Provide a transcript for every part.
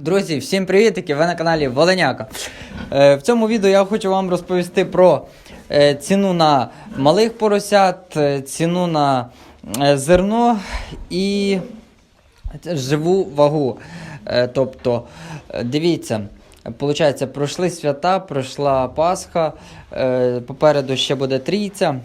Друзі, всім привітики! Ви на каналі Воленяка. Е, в цьому відео я хочу вам розповісти про е, ціну на малих поросят, е, ціну на зерно і живу вагу. Тобто, дивіться, Получається, пройшли свята, пройшла Пасха, попереду ще буде трійця.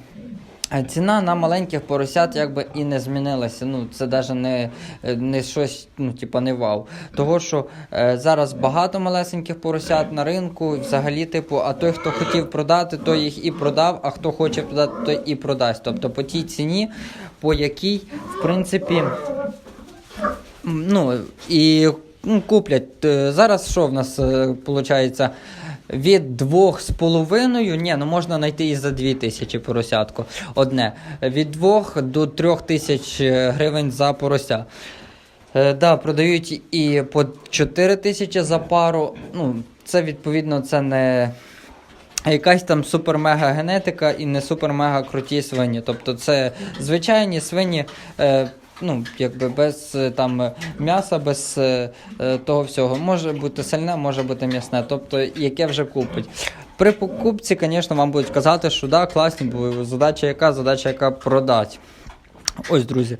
Ціна на маленьких поросят якби і не змінилася. Ну, це навіть не, не щось, ну, типа, не вау. Того, що е, зараз багато малесеньких поросят на ринку, взагалі, типу, а той, хто хотів продати, той їх і продав, а хто хоче продати, той і продасть. Тобто по тій ціні, по якій, в принципі, ну, і ну, куплять. Е, Зараз що в нас виходить? Від двох з половиною, ні, ну можна знайти і за дві тисячі поросятку. Одне. Від двох до трьох тисяч е, гривень за порося. Е, да, продають і по 4 тисячі за пару. Ну, це відповідно це не якась там супер-мега генетика і не супер-мега круті свині. Тобто це звичайні свині. Е, Ну, якби без е, там е, м'яса, без е, того всього. Може бути сальне, може бути м'ясне, тобто яке вже купить. При покупці, звісно, вам будуть казати, що да, класні, бо задача яка, задача яка продати. Ось, друзі.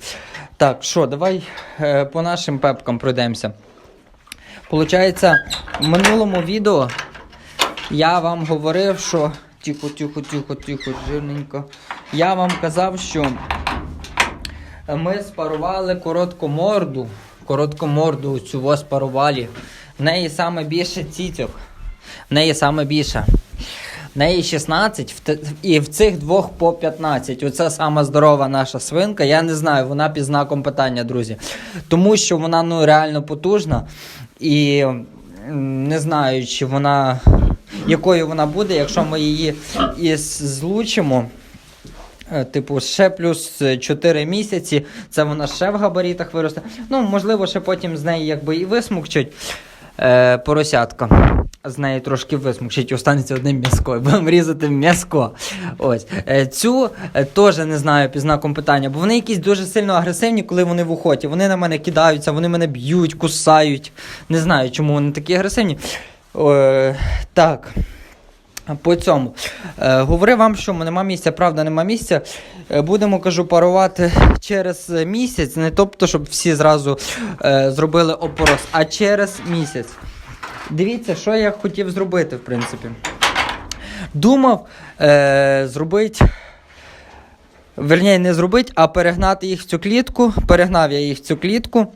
Так, що, давай по нашим пепкам пройдемося. Получається, в минулому відео я вам говорив, що. Тихо, тихо, тихо, тихо, жирненько. Я вам казав, що ми спарували короткоморду. Короткоморду цю во спарували. В неї саме більше цітьок. В неї саме більше. В неї 16 в і в цих двох по 15. Оце сама здорова наша свинка. Я не знаю, вона під знаком питання, друзі. Тому що вона ну, реально потужна. І не знаю, чи вона якою вона буде, якщо ми її і злучимо. Е, Типу, ще плюс 4 місяці, це вона ще в габаритах виросте. Ну, можливо, ще потім з неї якби і висмукчуть е, поросятка. З неї трошки висмукчить, останеться одним м'язко. Будемо різати м'язко. Ось. Е, цю е, теж не знаю під знаком питання, бо вони якісь дуже сильно агресивні, коли вони в охоті. Вони на мене кидаються, вони мене б'ють, кусають. Не знаю, чому вони такі агресивні. Е, так. По цьому. Е, говорив вам, що нема місця, правда, нема місця. Е, будемо, кажу, парувати через місяць, не тобто, щоб всі зразу е, зробили опорос, а через місяць. Дивіться, що я хотів зробити, в принципі. Думав е, зробити. Верніше, не зробити, а перегнати їх в цю клітку. Перегнав я їх в цю клітку.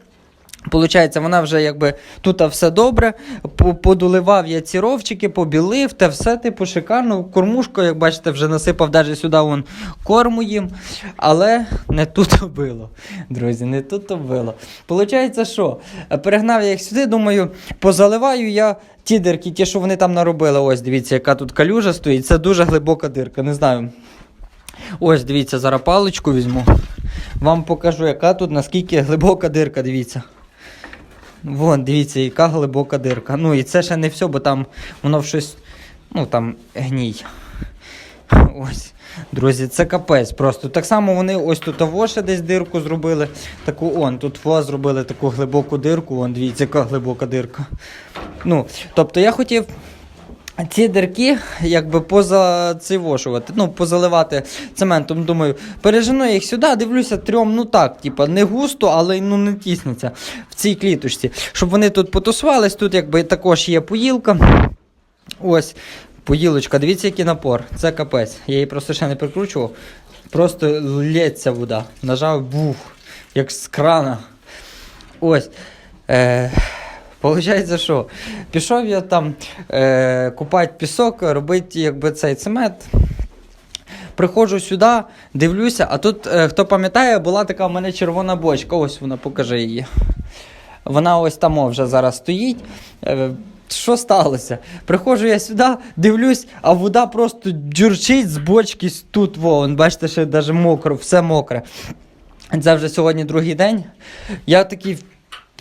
Получається, вона вже якби тут все добре. По- Подоливав я ці ровчики, побілив, те все типу шикарно. Кормушку, як бачите, вже насипав навіть сюди вон корму їм. Але не тут було. Друзі, не тут було. Получається, що? Перегнав я їх сюди, думаю, позаливаю я ті дирки, ті, що вони там наробили. Ось, дивіться, яка тут калюжа стоїть. Це дуже глибока дирка, не знаю. Ось, дивіться, зараз паличку візьму. Вам покажу, яка тут, наскільки глибока дирка, дивіться. Вон, дивіться, яка глибока дирка. Ну і це ще не все, бо там воно щось, ну там гній. Ось. Друзі, це капець просто. Так само вони ось тут того ще десь дирку зробили. Таку он, тут во зробили таку глибоку дирку, вон, дивіться, яка глибока дирка. Ну, тобто я хотів ці дирки якби позацивошувати, ну, позаливати цементом. Думаю, пережену я їх сюди, дивлюся трьом, ну так, типа, не густо, але ну, не тісниться в цій кліточці. Щоб вони тут потусувались, тут якби також є поїлка. Ось, поїлочка, дивіться, який напор. Це капець. Я її просто ще не прикручував. Просто лється вода. Нажав бух, як з крана. Ось. Е, Получається, що? Пішов я там е, купати пісок, робити якби цей цемент. Приходжу сюди, дивлюся, а тут, е, хто пам'ятає, була така в мене червона бочка. Ось вона, покажи її. Вона ось там вже зараз стоїть. Е, що сталося? Приходжу я сюди, дивлюсь, а вода просто джурчить з бочки тут. Вон, бачите, ще навіть мокро, все мокре. Це вже сьогодні другий день. Я такий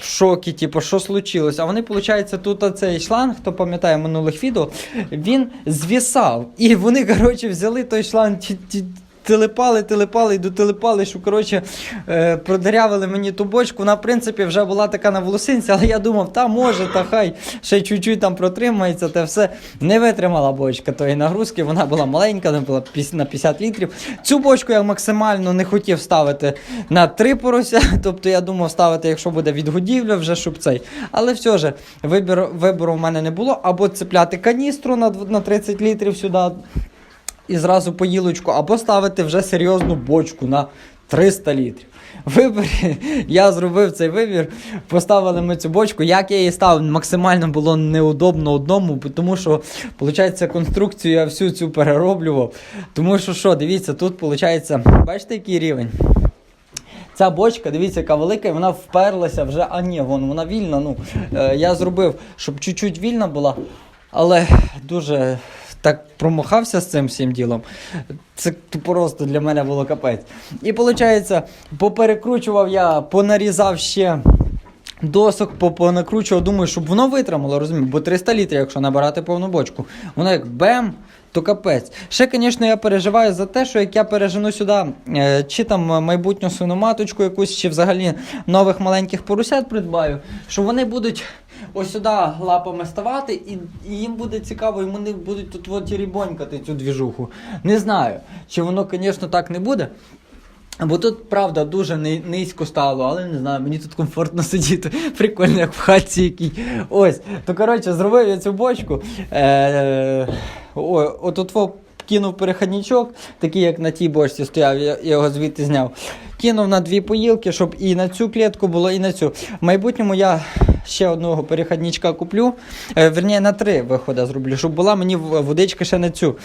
в шокі, типу, що случилось? А вони, виходить, тут цей шланг, хто пам'ятає минулих відео, він звісав. І вони, коротше, взяли той шланг телепали, телепали і дотелепали, що коротше е, продерявили мені ту бочку. Вона, в принципі, вже була така на волосинці, але я думав, та може, та хай ще чуть-чуть там протримається, та все не витримала бочка тої нагрузки. Вона була маленька, вона була на 50 літрів. Цю бочку я максимально не хотів ставити на три порося. Тобто я думав ставити, якщо буде відгодівля, вже щоб цей. Але все ж, вибір, вибору в мене не було. Або цепляти каністру на 30 літрів сюди і зразу поїлочку, або ставити вже серйозну бочку на 300 літрів. Вибір, я зробив цей вибір, поставили ми цю бочку. Як я її ставив, максимально було неудобно одному, тому що, виходить, конструкцію я всю цю перероблював. Тому що, що, дивіться, тут виходить, бачите, який рівень? Ця бочка, дивіться, яка велика, і вона вперлася вже. А ні, вон, вона вільна. Ну, е, я зробив, щоб чуть-чуть вільна була, але дуже так промахався з цим всім ділом. Це просто для мене було капець. І виходить, поперекручував я, понарізав ще. Досок по- понакручував, думаю, щоб воно витримало, розумію, бо 300 літрів, якщо набирати повну бочку, воно як бем, то капець. Ще, звісно, я переживаю за те, що як я пережену сюди, е, чи там майбутню свиноматочку якусь, чи взагалі нових маленьких поросят придбаю, що вони будуть ось сюди лапами ставати, і, і їм буде цікаво, і вони будуть тут от рібонькати цю двіжуху. Не знаю, чи воно, звісно, так не буде. Бо тут, правда, дуже низько стало, але не знаю, мені тут комфортно сидіти. Прикольно, як в хатці якій. Ось. То коротше, зробив я цю бочку. Е, ой, отут во кинув переходничок, такий, як на тій бочці стояв, я його звідти зняв. Кинув на дві поїлки, щоб і на цю клітку було, і на цю. В майбутньому я ще одного переходничка куплю. Е, верні, на три виходи зроблю, щоб була мені водичка ще на цю.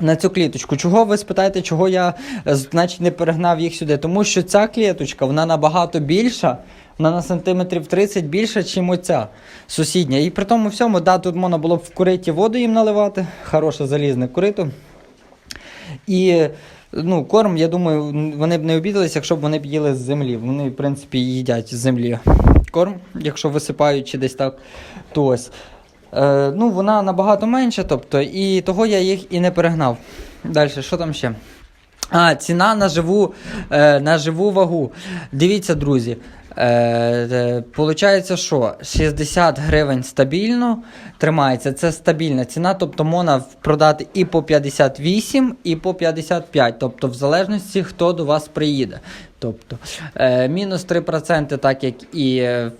На цю кліточку. Чого ви спитаєте, чого я е, значить не перегнав їх сюди? Тому що ця кліточка вона набагато більша, вона на сантиметрів 30 більша, ніж оця сусідня. І при тому всьому, да, тут можна було б в куриті воду їм наливати, хороше залізне корито. І ну, корм, я думаю, вони б не обідалися, якщо б вони б їли з землі. Вони, в принципі, їдять з землі корм, якщо висипають чи десь так, то ось. Е, ну, вона набагато менша, тобто, і того я їх і не перегнав. Далі, що там ще? А, ціна на живу, е, на живу вагу. Дивіться, друзі. Е, получається, що 60 гривень стабільно тримається. Це стабільна ціна, тобто можна продати і по 58, і по 55. Тобто, в залежності, хто до вас приїде. Тобто, е, мінус 3%, так як і е,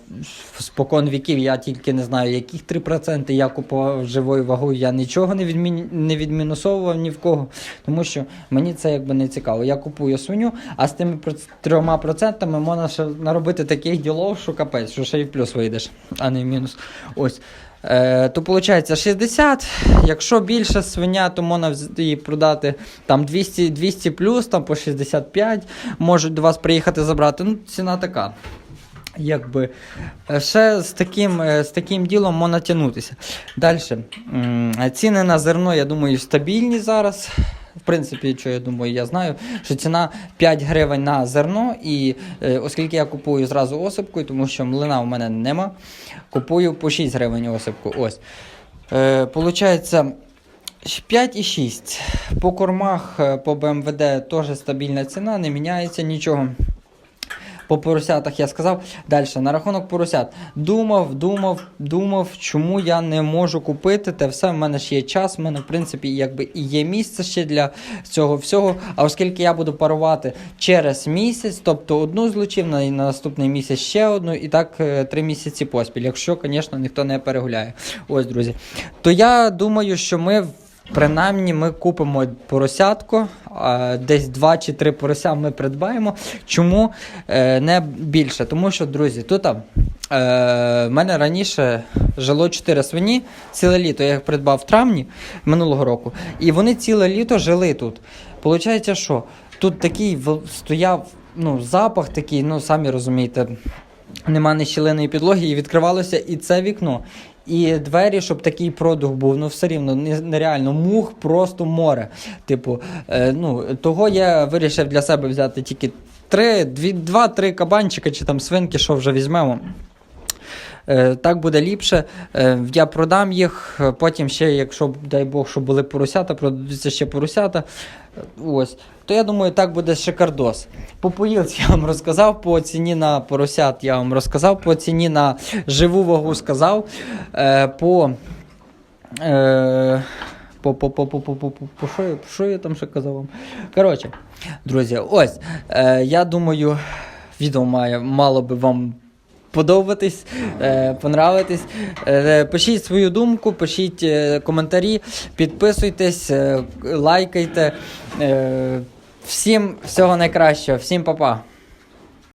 спокон віків, я тільки не знаю, яких 3%. Я купував живою вагою, я нічого не, відмін... не відмінусовував ні в кого, тому що мені це якби не цікаво. Я купую свиню, а з тими проц- трьома процентами можна ще наробити таких ділов, що капець, що ще й в плюс вийдеш, а не в мінус. Ось. Е, то виходить 60. Якщо більше свиня, то можна її продати там 200, 200 плюс, там по 65. Можуть до вас приїхати забрати. Ну, ціна така. Якби Е, ще з таким, е, з таким ділом можна тягнутися. Далі. Ціни на зерно, я думаю, стабільні зараз. В принципі, що я думаю, я знаю, що ціна 5 гривень на зерно, і е, оскільки я купую зразу осипкою, тому що млина в мене нема, купую по 6 гривень осипку. Ось. Е, получається 5,6. По кормах, е, по БМВД теж стабільна ціна, не міняється нічого. По поросятах я сказав. Далі, на рахунок поросят. Думав, думав, думав, чому я не можу купити те все. В мене ж є час, в мене, в принципі, якби і є місце ще для цього всього. А оскільки я буду парувати через місяць, тобто одну злучив, на, на наступний місяць ще одну, і так е, три місяці поспіль. Якщо, звісно, ніхто не перегуляє. Ось, друзі. То я думаю, що ми. Принаймні ми купимо поросятку, десь 2 чи 3 порося ми придбаємо. Чому е, не більше? Тому що, друзі, тут е, в мене раніше жило 4 свині ціле літо. Я їх придбав в травні минулого року. І вони ціле літо жили тут. Получається, що тут такий стояв ну, запах такий, ну самі розумієте, нема ні щілиної підлоги, і відкривалося і це вікно. І двері, щоб такий продух був, ну все рівно нереально. Мух просто море. Типу, е, ну, того я вирішив для себе взяти тільки три, дві, два-три кабанчика чи там свинки, що вже візьмемо. Е, так буде ліпше. Е, я продам їх. Е, потім ще, якщо, дай Бог, щоб були поросята, продадуться ще поросята. Ось. То я думаю, так буде шикардос. По поїлці я вам розказав, по ціні на поросят я вам розказав, по ціні на живу вагу сказав. по... По по по по по по по що я, що я там ще казав вам? Коротше, друзі, ось. е, Я думаю, відео має мало би вам подобатись, е, понравитись. Е, пишіть свою думку, пишіть е, коментарі, підписуйтесь, е, лайкайте. Е, всім всього найкращого, всім па-па.